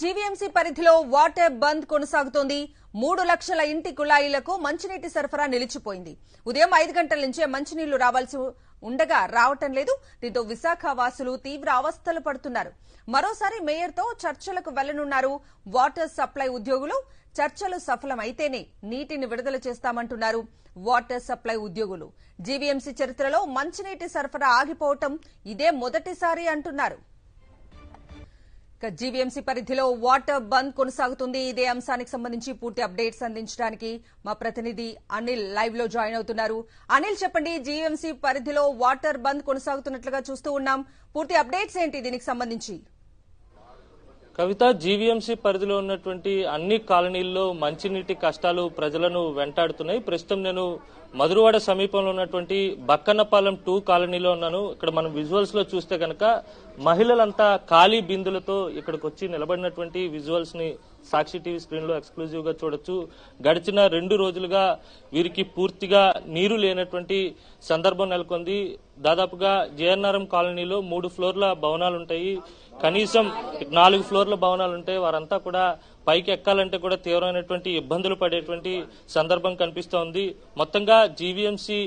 GVMC పరిధిలో water బంద్ కొనసాగుతోంది. మూడు లక్షల ఇంటి కుళాయిలకు మంచినీటి సరఫరా నిలిచిపోయింది. ఉదయం ఐదు గంటల నుంచే మంచినీళ్ళు రావాల్సి ఉండగా రావటం లేదు. దీంతో విశాఖ వాసులు తీవ్ర అవస్థలు పడుతున్నారు. మరోసారి మేయర్తో చర్చలకు వెళ్ళనున్నారు వాటర్ సప్లై ఉద్యోగులు. చర్చలు సఫలమైతేనే నీటిని విడుదల చేస్తామంటున్నారు వాటర్ సప్లై ఉద్యోగులు. జీవీఎంసీ చరిత్రలో మంచినీటి సరఫరా ఆగిపోవటం ఇదే మొదటిసారి అంటున్నారు. జీవీఎంసీ పరిధిలో వాటర్ బంద్ కొనసాగుతుంది. ఇదే అంశానికి సంబంధించి పూర్తి అప్డేట్స్ అందించడానికి మా ప్రతినిధి అనిల్ లైవ్లో జాయిన్ అవుతున్నారు. అనిల్ చెప్పండి జీవీఎంసీ పరిధిలో వాటర్ బంద్ కొనసాగుతున్నట్లుగా చూస్తూ ఉన్నాం. పూర్తి అప్డేట్స్ ఏంటి దీనికి సంబంధించి? కవిత జీవీఎంసీ పరిధిలో ఉన్నటువంటి అన్ని కాలనీల్లో మంచినీటి కష్టాలు ప్రజలను వెంటాడుతున్నాయి. ప్రస్తుతం నేను మధురవాడ సమీపంలో ఉన్నటువంటి బక్కన్నపాలెం టూ కాలనీలో ఉన్నాను. ఇక్కడ మనం విజువల్స్లో చూస్తే కనుక మహిళలంతా ఖాళీ బిందులతో ఇక్కడికి వచ్చి నిలబడినటువంటి విజువల్స్ని సాక్షి టీవీ స్క్రీన్లో ఎక్స్క్లూజివ్గా చూడొచ్చు. గడిచిన రెండు రోజులుగా వీరికి పూర్తిగా నీరు లేనటువంటి సందర్భం నెలకొంది. దాదాపుగా జేఎన్ఆర్ఎం కాలనీలో మూడు ఫ్లోర్ల భవనాలు ఉంటాయి కనీసం నాలుగు ఫ్లోర్ల భవనాలు ఉంటాయి వారంతా కూడా పైకి ఎక్కాలంటే కూడా తీవ్రమైనటువంటి ఇబ్బందులు పడేటువంటి సందర్భం కనిపిస్తోంది. మొత్తంగా జీవీఎంసీ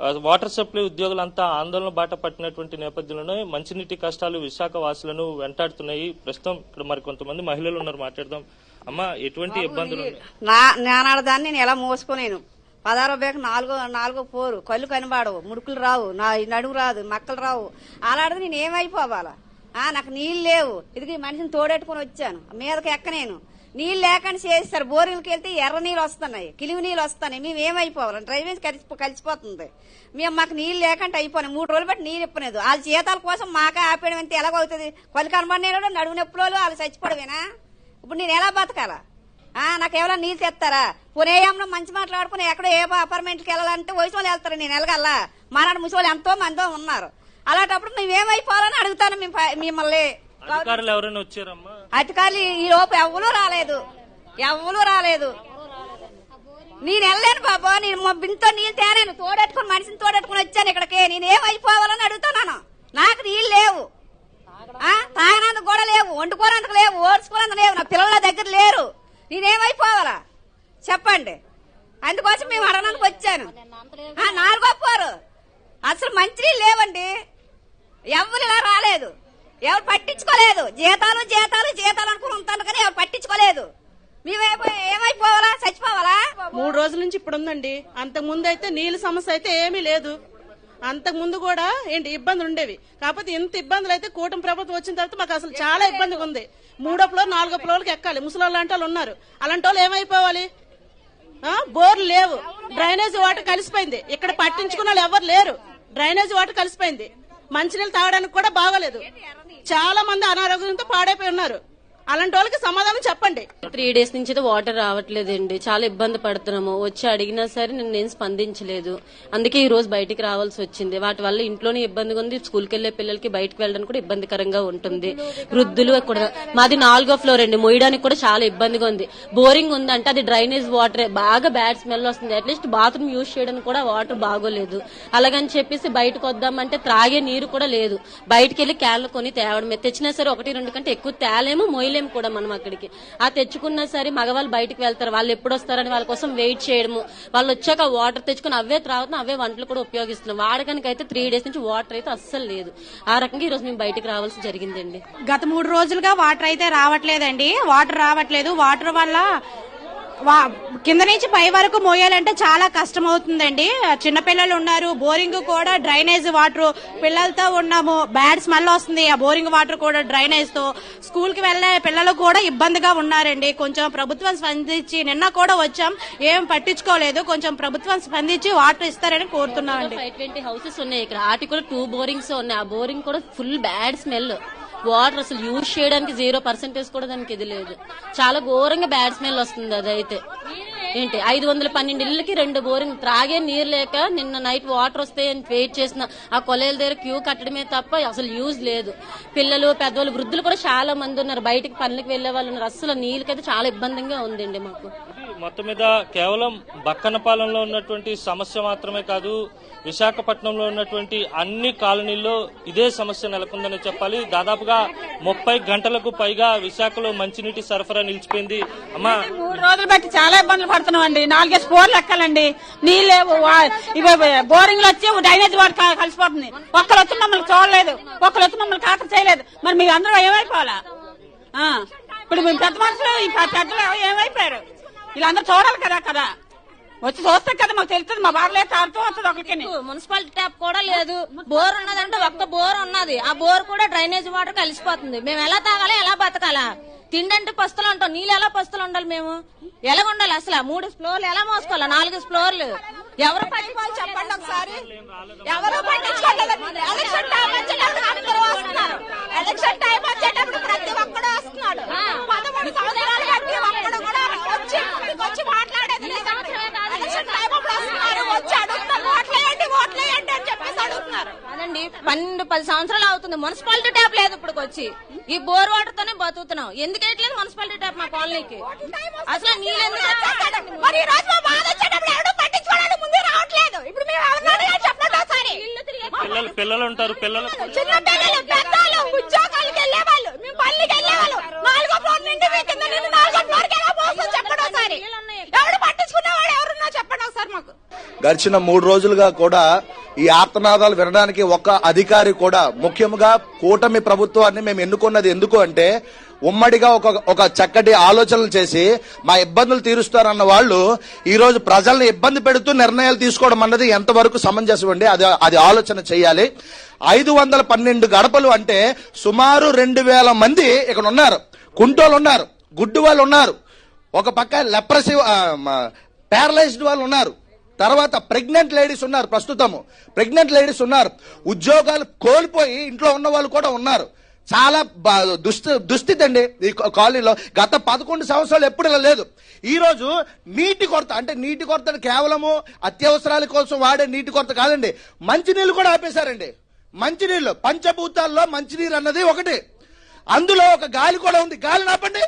వాటర్ సప్లై ఉద్యోగులంతా ఆందోళన బాట పట్టినటువంటి నేపథ్యంలోనే మంచినీటి కష్టాలు విశాఖ వాసులను వెంటాడుతున్నాయి. ప్రస్తుతం ఇక్కడ మరి కొంతమంది మహిళలు ఉన్నారు మాట్లాడదాం. అమ్మా ఎటువంటి ఇబ్బందులు ఉన్నాయి? నా నానాడదాన్ని నేను ఎలా మోసుకోలేను పదహారో బేక నాలుగో నాలుగో పోరు. కళ్ళు కనబడవు ముడుకులు రావు నా నడుము రాదు మక్కలు రావు. అలాంటిది నేను ఏమైపోవాలా? ఆ నాకు నీళ్ళు లేవు. ఇది మనిషిని తోడెట్టుకుని వచ్చాను. మీదకి ఎక్కనేను. నీళ్ళు లేకుండా చేస్తారు బోరింగ్కి వెళ్తే ఎర్ర నీళ్ళు వస్తున్నాయి. కిలివి నీళ్ళు వస్తున్నాయి. మేము ఏమైపోవాలి? డ్రైనేజ్ కలిసి కలిసిపోతుంది. మేము మాకు నీళ్ళు లేకుండా అయిపోయినాయి. మూడు రోజులు బట్టి నీళ్ళు ఇప్పలేదు. వాళ్ళ జీతాల కోసం మాకే ఆపేయడం అంటే ఎలాగవుతుంది కొలి కనబడిన నడువు నొప్పులు వాళ్ళు చచ్చిపోవడమేనా? ఇప్పుడు నేను ఎలా బతకాలా? ఆ నాకు ఎవరైనా నీళ్ళు తెస్తారా? పునేయంలో మంచి మాట్లాడుకుని ఎక్కడో ఏ అపార్ట్మెంట్కి వెళ్ళాలంటే వయసు వాళ్ళు వెళ్తారు. నేను వెళ్ళగల్లా మానాడు ముసలి ఎంతో మందో ఉన్నారు. అలాంటప్పుడు మేమేమైపోవాలని అడుగుతాను మేము మిమ్మల్ని. అధికారులు ఎవరైనా వచ్చారమ్మా? అధికారులు ఈ లోపు ఎవ్వరూ రాలేదు. ఎవ్వరూ రాలేదు. నేను వెళ్ళలేను బాబా. నేను మా బింతో నీళ్ళు తేనాను తోడెట్టుకుని మనిషిని తోడెట్టుకుని వచ్చాను ఇక్కడికి. నేను ఏమైపోవాలని అడుగుతున్నాను. నాకు నీళ్ళు లేవు. తాగినందుకు కూడా లేవు. వండుకోనందుకు లేవు. ఓడ్చుకోనందుకు లేవు. నా పిల్లల దగ్గర లేరు. నేనేమైపోవాలా? చెప్పండి. అందుకోసం మేము అడగడానికి వచ్చాను. నాలుగో పోరు. అసలు మంచినీళ్ళు లేవండి. ఎవరు ఇలా రాలేదు. ఎవరు పట్టించుకోలేదు. జీతాలు జీతాలు జీతాలు అనుకుని ఉంటాను కానీ ఎవరు పట్టించుకోలేదు. మేమైపో ఏమైపోవాలా? చచ్చిపోవాలా? మూడు రోజుల నుంచి ఇప్పుడు ఉందండి. అంతకు ముందు అయితే నీళ్ళ సమస్య అయితే ఏమీ లేదు. అంతకు ముందు కూడా ఏంటి ఇబ్బందులు ఉండేవి. కాకపోతే ఇంత ఇబ్బందులు అయితే కూటమి ప్రభుత్వం వచ్చిన తర్వాత మాకు అసలు చాలా ఇబ్బందిగా ఉంది. మూడో ఫ్లోర్ నాలుగో ఫ్లోర్కి ఎక్కాలి. ముసలి లాంటి వాళ్ళు ఉన్నారు. అలాంటి వాళ్ళు ఏమైపోవాలి? బోర్లు లేవు. డ్రైనేజ్ వాటర్ కలిసిపోయింది. ఇక్కడ పట్టించుకున్న వాళ్ళు ఎవరు లేరు. డ్రైనేజ్ వాటర్ కలిసిపోయింది. మంచినీళ్ళు తాగడానికి కూడా బాగోలేదు. చాలా మంది అనారోగ్యంతో పాడైపోయి ఉన్నారు. అలాంటి వాళ్ళకి సమాధానం చెప్పండి. త్రీ డేస్ నుంచి అయితే వాటర్ రావట్లేదండి. చాలా ఇబ్బంది పడుతున్నాము. వచ్చి అడిగినా సరే నేను నేను స్పందించలేదు. అందుకే ఈ రోజు బయటికి రావాల్సి వచ్చింది. వాటి వల్ల ఇంట్లోనే ఇబ్బందిగా ఉంది. స్కూల్కి వెళ్ళే పిల్లలకి బయటకు వెళ్ళడానికి కూడా ఇబ్బందికరంగా ఉంటుంది. వృద్ధులు కూడా మాది నాలుగో ఫ్లోర్ అండి. మోయడానికి కూడా చాలా ఇబ్బందిగా ఉంది. బోరింగ్ ఉందంటే అది డ్రైనేజ్ వాటర్. బాగా బ్యాడ్ స్మెల్ వస్తుంది. అట్లీస్ట్ బాత్రూమ్ యూజ్ చేయడానికి కూడా వాటర్ బాగోలేదు. అలాగని చెప్పేసి బయటకు వద్దామంటే త్రాగే నీరు కూడా లేదు. బయటకు వెళ్ళి క్యాన్లు కొని తేవడం తెచ్చినా సరే ఒకటి రెండు కంటే ఎక్కువ తేలేము మోయలేము కూడా మనం అక్కడికి. ఆ తెచ్చుకున్నా సరే మగవాళ్ళు బయటకు వెళ్తారు. వాళ్ళు ఎప్పుడు వస్తారని వాళ్ళ కోసం వెయిట్ చేయడము. వాళ్ళు వచ్చాక వాటర్ తెచ్చుకుని అవే త్రాగుతున్నాం అవే వంటలు కూడా ఉపయోగిస్తున్నాం. వాడకానికి అయితే త్రీ డేస్ నుంచి వాటర్ అయితే అస్సలు లేదు. ఆ రకంగా ఈ రోజు మేము బయటకు రావాల్సి జరిగిందండి. గత మూడు రోజులుగా వాటర్ అయితే రావట్లేదండి. వాటర్ రావట్లేదు. వాటర్ వల్ల కింద నుంచి పై వరకు మోయాలంటే చాలా కష్టం అవుతుందండి చిన్నపిల్లలు ఉన్నారు బోరింగ్ కూడా డ్రైనేజ్ వాటర్ పిల్లలతో ఉన్నాము. బ్యాడ్ స్మెల్ వస్తుంది ఆ బోరింగ్ వాటర్ కూడా డ్రైనేజ్తో. స్కూల్కి వెళ్ళే పిల్లలు కూడా ఇబ్బందిగా ఉన్నారండి. కొంచెం ప్రభుత్వం స్పందించి నిన్న కూడా వచ్చాం. ఏం పట్టించుకోలేదు. కొంచెం ప్రభుత్వం స్పందించి వాటర్ ఇస్తారని కోరుతున్నామండి. ఫైవ్ ట్వంటీ హౌసెస్ ఉన్నాయి ఇక్కడ. వాటి కూడా టూ బోరింగ్స్ ఉన్నాయి. ఆ బోరింగ్ కూడా ఫుల్ బ్యాడ్ స్మెల్. వాటర్ అసలు యూజ్ చేయడానికి జీరో పర్సెంటేజ్ కూడా దానికి ఇది లేదు. చాలా ఘోరంగా బ్యాడ్ స్మెల్ వస్తుంది అదైతే. ఏంటి? ఐదు వందల పన్నెండు ఇళ్ళకి రెండు బోరింగ్ త్రాగే నీరు లేక నిన్న నైట్ వాటర్ వస్తాయని వెయిట్ చేసిన ఆ కొలేల దగ్గర క్యూ కట్టడమే తప్ప అసలు యూజ్ లేదు. పిల్లలు పెద్దవాళ్ళు వృద్ధులు కూడా చాలా మంది ఉన్నారు. బయటికి పనులకు వెళ్ళే వాళ్ళు ఉన్నారు. అసలు నీళ్ళకైతే చాలా ఇబ్బందిగా ఉందండి మాకు. మొత్తం మీద కేవలం బక్కనపాలెంలో ఉన్నటువంటి సమస్య మాత్రమే కాదు విశాఖపట్నంలో ఉన్నటువంటి అన్ని కాలనీల్లో ఇదే సమస్య నెలకొందని చెప్పాలి. దాదాపుగా ముప్పై గంటలకు పైగా విశాఖలో మంచినీటి సరఫరా నిలిచిపోయింది. అమ్మా మూడు రోజులు బట్టి చాలా ఇబ్బందులు పడుతున్నాం అండి నాలుగేసి బోర్లు ఎక్కాలండి. నీళ్ళేవు వా- బోరింగ్లు వచ్చి డ్రైనేజ్ వాటర్ కలిసిపోతుంది. ఒక్కరు వచ్చి మమ్మల్ని చూడలేదు. ఒక్కరు వచ్చి మమ్మల్ని ఖాతరు చేయలేదు. మరి మీ అందరూ ఏమైపోవాలా? ఇప్పుడు మేము పెద్ద మనుషులు పెద్దలు ఏమైపోయారు? వీళ్ళందరూ చూడాలి కదా కదా. వచ్చి చూస్తే కదా మాకు తెలుస్తుంది మా బాధలే తాడుతూ వస్తుంది ఒకరికి మున్సిపాలిటీ ట్యాప్ కూడా లేదు. బోర్ ఉన్నదంటే ఒక్క బోర్ ఉన్నది. ఆ బోర్ కూడా డ్రైనేజ్ వాటర్ కలిసిపోతుంది. మేము ఎలా తాగాలి ఎలా బతకాలా? తిండంటే పస్తులు అంటాం. నీళ్ళు ఎలా పస్తులు ఉండాలి మేము? ఎలా ఉండాలి అసలు? మూడు ఫ్లోర్లు ఎలా మోసుకోవాలి? నాలుగు ఫ్లోర్లు. ఎవరు పట్టుకోవాలి చెప్పండి ఒకసారి? ఎవరు పట్టించుకోలేదు ఎలక్షన్ టైం వచ్చేటప్పుడు అందరూ వస్తున్నారు. ఎలక్షన్ టైం వచ్చేటప్పుడు ప్రతి ఒక్క వస్తున్నాడు పదమూడు సంవత్సరాలు బట్టి ఒక్కడు కూడా వచ్చి ఇక్కడికి వచ్చి మాట్లాడేది లేదండి. ఎలక్షన్ టైం అప్పుడు వస్తున్నారు వచ్చి అడుగుతున్నారు ఓట్లేయండి ఓట్లేయండి అని చెప్పేసి అడుగుతున్నారు అదండి పన్నెండు పది సంవత్సరాలు అవుతుంది. మున్సిపాలిటీ ట్యాప్ లేదు ఇప్పుడు వచ్చి ఈ బోర్ వాటర్ తోనే బతుకుతున్నాం. ఎందుకు వేయట్లేదు మున్సిపాలిటీ ట్యాప్ మా కాలనీకి? అసలు నీళ్ళు పిల్లలు పిల్లలు ఉంటారు పిల్లలు. చిన్న పిల్లలు పెద్దలు ఉద్యోగాలకు వెళ్ళే వాళ్ళు మేము పల్లికి వెళ్ళే వాళ్ళు నాలుగో ఫ్లోర్ నుండి మీ కింద నుండి నాలుగో ఫ్లోర్కి ఎలా పోతుందో చెప్పండి ఒకసారి ఎవరు పట్టించుకునేవాడు ఎవరున్నా చెప్పండి ఒకసారి మాకు గడిచిన మూడు రోజులుగా కూడా ఈ ఆర్తనాదాలు వినడానికి ఒక్క అధికారి కూడా ముఖ్యంగా కూటమి ప్రభుత్వాన్ని మేము ఎన్నుకున్నది ఎందుకు అంటే ఉమ్మడిగా ఒక ఒక చక్కటి ఆలోచనలు చేసి మా ఇబ్బందులు తీరుస్తారన్న వాళ్ళు ఈ రోజు ప్రజల్ని ఇబ్బంది పెడుతూ నిర్ణయాలు తీసుకోవడం అన్నది ఎంతవరకు సమంజసం అండి? అది అది ఆలోచన చేయాలి. ఐదు వందల పన్నెండు గడపలు అంటే సుమారు రెండు వేల మంది ఇక్కడ ఉన్నారు. కుంటోలు ఉన్నారు. గుడ్డు వాళ్ళు ఉన్నారు. ఒక పక్క లెప్రసీ ప్యారలైజ్డ్ వాళ్ళు ఉన్నారు. తర్వాత ప్రెగ్నెంట్ లేడీస్ ఉన్నారు ప్రస్తుతము. ప్రెగ్నెంట్ లేడీస్ ఉన్నారు. ఉద్యోగాలు కోల్పోయి ఇంట్లో ఉన్న వాళ్ళు కూడా ఉన్నారు. చాలా బా- దుస్థి దుస్థితి అండి ఈ కాలనీలో. గత పదకొండు సంవత్సరాలు ఎప్పుడు ఇలా లేదు. ఈరోజు నీటి కొరత అంటే నీటి కొరత కేవలము అత్యవసరాల కోసం వాడే నీటి కొరత కాదండి. మంచినీళ్ళు కూడా ఆపేశారండి. మంచినీళ్ళు పంచభూతాల్లో మంచినీరు అన్నది ఒకటి. అందులో ఒక గాలి కూడా ఉంది. గాలి నాపండి.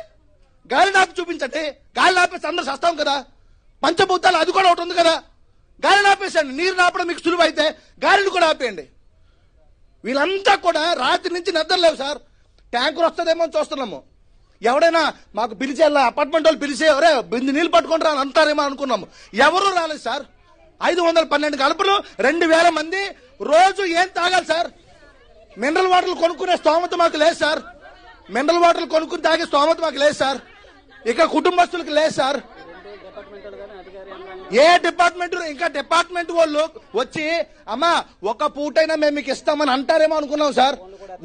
గాలి నాపి చూపించండి. గాలి నాపేసి అందరు సస్తాం కదా. పంచభూతాలు అది కూడా ఒకటి ఉంది కదా. గాలిని ఆపేసేయండి నీరు నాపడం మీకు సులువు అయితే గాలిని కూడా ఆపేయండి. వీళ్ళంతా కూడా రాత్రి నుంచి నిద్రలేవు సార్. ట్యాంకర్ వస్తుందేమో చూస్తున్నాము. ఎవడైనా మాకు పిలిచే అపార్ట్మెంట్ వాళ్ళు పిలిచే ఎవరే బింది నీళ్ళు పట్టుకొని రాని అంటారేమో అనుకున్నాము. ఎవరు రాలేదు సార్. ఐదు వందల పన్నెండు కలుపులు రెండు వేల మంది రోజు ఏం తాగాలి సార్? మినరల్ వాటర్లు కొనుక్కునే స్తోమత మాకు లేదు సార్. మినరల్ వాటర్లు కొనుక్కుని తాగే స్తోమత మాకు లేదు సార్. ఇక కుటుంబస్తులకు లేదు సార్. ఏ డిపార్ట్మెంట్ ఇంకా డిపార్ట్మెంట్ వాళ్ళు వచ్చి అమ్మా ఒక పూటైనా మేము మీకు ఇస్తామని అంటారేమో అనుకున్నాం సార్.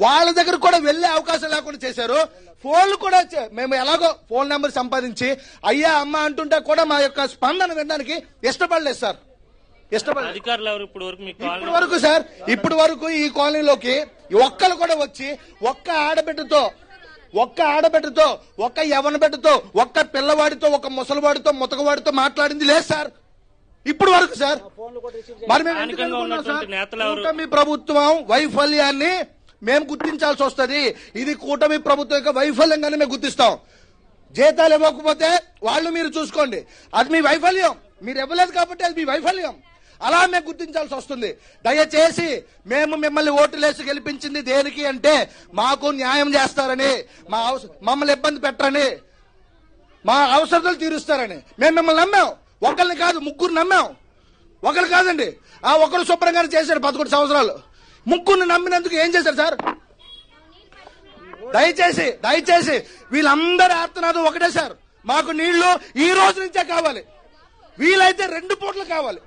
వాళ్ళ దగ్గర కూడా వెళ్ళే అవకాశం లేకుండా చేశారు. ఫోన్లు కూడా మేము ఎలాగో ఫోన్ నెంబర్ సంపాదించి అయ్యా అమ్మ అంటుంటే కూడా మా యొక్క స్పందన వినడానికి ఇష్టపడలేదు సార్. ఇష్టపడలేదు. అధికారులు ఇప్పుడు వరకు సార్ ఇప్పటి వరకు ఈ కాలనీలోకి ఒక్కరు కూడా వచ్చి ఒక్క ఆడబిడ్డతో ఒక్క ఆడబిడ్డతో ఒక్క యవన బిడ్డతో ఒక్క పిల్లవాడితో ఒక ముసలివాడితో ముతకవాడితో మాట్లాడింది లేదు సార్. ఇప్పుడు వరకు సార్. మరి? కూటమి ప్రభుత్వం వైఫల్యాన్ని మేము గుర్తించాల్సి వస్తది. ఇది కూటమి ప్రభుత్వం యొక్క వైఫల్యంగానే మేము గుర్తిస్తాం. జీతాలు ఇవ్వకపోతే వాళ్ళు మీరు చూసుకోండి. అది మీ వైఫల్యం. మీరు ఇవ్వలేదు కాబట్టి అది మీ వైఫల్యం. అలా మేము గుర్తించాల్సి వస్తుంది. దయచేసి మేము మిమ్మల్ని ఓటులేసి గెలిపించింది దేనికి అంటే మాకు న్యాయం చేస్తారని మా మమ్మల్ని ఇబ్బంది పెట్టరని మా అవసరాలు తీరుస్తారని. మేము మిమ్మల్ని నమ్మాం. ఒకరిని కాదు ముగ్గురు నమ్మాం. ఒకరు కాదండి ఆ ఒకరు శుభ్రంగానే చేశాడు పదకొండు సంవత్సరాలు. ముగ్గురిని నమ్మినందుకు ఏం చేశారు సార్? దయచేసి దయచేసి వీళ్ళందరి ఆర్తనాదం ఒకటే సార్. మాకు నీళ్ళు ఈ రోజు నుంచే కావాలి. వీలైతే రెండు పూటలు కావాలి.